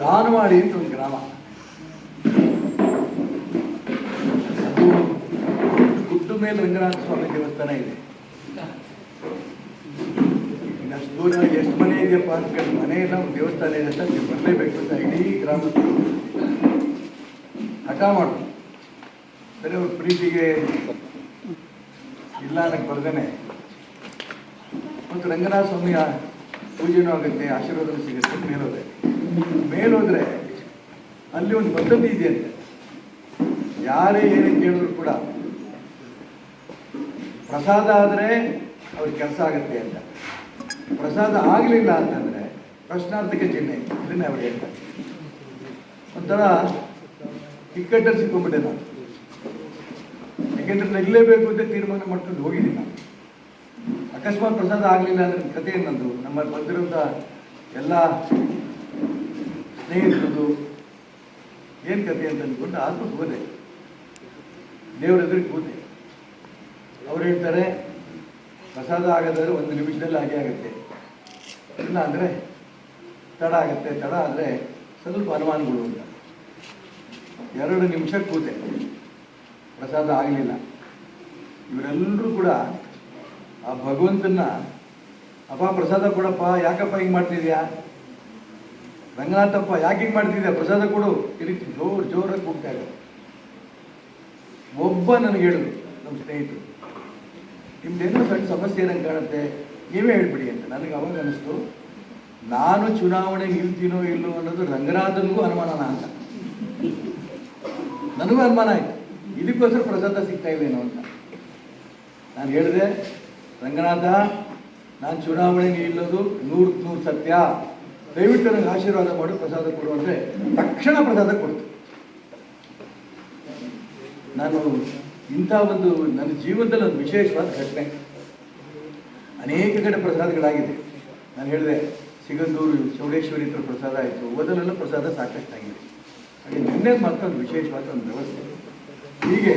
ದಾನವಾಡಿ ಅಂತ ಒಂದು ಗ್ರಾಮ. ಗುಡ್ಡು ಮೇಲೆ ರಂಗನಾಥ ಸ್ವಾಮಿ ದೇವಸ್ಥಾನ ಇದೆ. ಇನ್ನಷ್ಟು ದೂರ ಎಷ್ಟು ಮನೆ ಇದೆಯಪ್ಪ ಅಂತ ಮನೆ ಇಲ್ಲ ಒಂದು ದೇವಸ್ಥಾನ ಇದೆ ಅಂತ ನೀವು ಬರಲೇಬೇಕು ಅಂತ ಇಡೀ ಗ್ರಾಮ ಹಠ ಮಾಡು ಸರಿ, ಅವ್ರ ಪ್ರೀತಿಗೆ ಇಲ್ಲ ಅನ್ನಕ್ಕೆ ಬರ್ದೇನೆ. ಮತ್ತು ರಂಗನಾಥ ಸ್ವಾಮಿಯ ಪೂಜೆನೂ ಆಗುತ್ತೆ, ಆಶೀರ್ವಾದನೂ ಸಿಗುತ್ತೆ ಮೇಲೋದ್ರೆ ಮೇಲೋದ್ರೆ ಅಲ್ಲಿ ಒಂದು ಪದ್ಧತಿ ಅಂತ. ಯಾರೇ ಏನೇ ಕೇಳಿದ್ರು ಕೂಡ ಪ್ರಸಾದ ಆದರೆ ಅವ್ರ ಕೆಲಸ ಆಗುತ್ತೆ ಅಂತ. ಪ್ರಸಾದ ಆಗಲಿಲ್ಲ ಅಂತಂದರೆ ಪ್ರಶ್ನಾರ್ಥಕ ಚಿಹ್ನೆ ಇದನ್ನೇ ಅವ್ರು ಹೇಳ್ತಾರೆ. ಒಂಥರ ಇಕ್ಕಟ್ಟಲ್ಲಿ ಸಿಕ್ಕೊಂಡ್ಬಿಟ್ಟೆ ನಾನು. ಯಾಕೆಂದ್ರೆ ಅಂತ ತೀರ್ಮಾನ ಮಾಡ್ಕೊಂಡು ಹೋಗಿದ್ದೀನಿ ನಾನು. ಅಕಸ್ಮಾತ್ ಪ್ರಸಾದ ಆಗಲಿಲ್ಲ ಅಂದ್ರೆ ಕಥೆ ಏನಂದು ನಮ್ಮಲ್ಲಿ ಬಂದಿರುವಂಥ ಎಲ್ಲ ಸ್ನೇಹಿತರದು ಏನು ಕತೆ ಅಂತ ಅಂದ್ಕೊಂಡು ಆದರೂ ಹೋದೆ. ದೇವ್ರ ಎದುರಿಗೆ ಕೂತೆ ಅವ್ರು ಹೇಳ್ತಾರೆ, ಪ್ರಸಾದ ಆಗೋದಾದ್ರೆ ಒಂದು ನಿಮಿಷದಲ್ಲಿ ಹಾಗೆ ಆಗುತ್ತೆ. ಇಲ್ಲ ಅಂದರೆ ತಡ ಆಗುತ್ತೆ, ತಡ ಆದರೆ ಸ್ವಲ್ಪ ಅನುಮಾನಗಳು ಅಂತ ಎರಡು ನಿಮಿಷ ಕೂತೆ ಪ್ರಸಾದ ಆಗಲಿಲ್ಲ. ಇವರೆಲ್ಲರೂ ಕೂಡ ಆ ಭಗವಂತನ ಅಪ್ಪ ಪ್ರಸಾದ ಕೊಡಪ್ಪ, ಯಾಕಪ್ಪ ಹಿಂಗೆ ಮಾಡ್ತಿದ್ಯಾ? ರಂಗನಾಥಪ್ಪ ಯಾಕೆ ಹಿಂಗೆ ಮಾಡ್ತಿದ್ದೆ ಪ್ರಸಾದ ಕೊಡು. ಈ ಜೋರು, ಜೋರಾಗಿ ಕೂಗ್ತಾ ಇದ್ದಾರೆ ಒಬ್ಬ ನನಗೆ ಹೇಳಿದ್ರು ನಮ್ಮ ಸ್ನೇಹಿತರು, ನಿಮ್ದೇನೋ ಸಣ್ಣ ಸಮಸ್ಯೆ ಏನಂಗೆ ಕಾಣುತ್ತೆ. ನೀವೇ ಹೇಳ್ಬಿಡಿ ಅಂತ. ನನಗೆ ಅವಾಗ ಅನಿಸ್ತು, ನಾನು ಚುನಾವಣೆ ನಿಲ್ತೀನೋ ಇಲ್ಲೋ ಅನ್ನೋದು ರಂಗನಾಥನಿಗೂ ಅನುಮಾನನ ಅಂತ. ನನಗೂ ಅನುಮಾನ ಆಯ್ತು. ಇದಕ್ಕೋಸ್ಕರ ಪ್ರಸಾದ ಸಿಗ್ತಾ ಇಲ್ಲೇನೋ ಅಂತ. ನಾನು ಹೇಳಿದೆ, ರಂಗನಾಥ, ನಾನು ಚುನಾವಣೆ ನಿಲ್ಲೋದು ನೂರು ನೂರು ಸತ್ಯ. ದಯವಿಟ್ಟು ನನಗೆ ಆಶೀರ್ವಾದ ಮಾಡಿ, ಪ್ರಸಾದ ಕೊಡು ಅಂದರೆ ತಕ್ಷಣ ಪ್ರಸಾದ ಕೊಡ್ತು ನಾನು ಇಂಥ ಒಂದು ನನ್ನ ಜೀವನದಲ್ಲಿ ಒಂದು ವಿಶೇಷವಾದ ಘಟನೆ. ಅನೇಕ ಕಡೆ ಪ್ರಸಾದಗಳಾಗಿದೆ. ನಾನು ಹೇಳಿದೆ ಸಿಗಂದೂರು ಚೌಡೇಶ್ವರಿ ಹತ್ರ ಪ್ರಸಾದ ಆಯಿತು ಓದಲೆಲ್ಲ ಪ್ರಸಾದ ಸಾಕಷ್ಟಾಗಿದೆ. ಹಾಗೆ ನಿನ್ನೆ ಮಾತ್ರ ಒಂದು ವಿಶೇಷವಾದ ಒಂದು ವ್ಯವಸ್ಥೆ. ಹೀಗೆ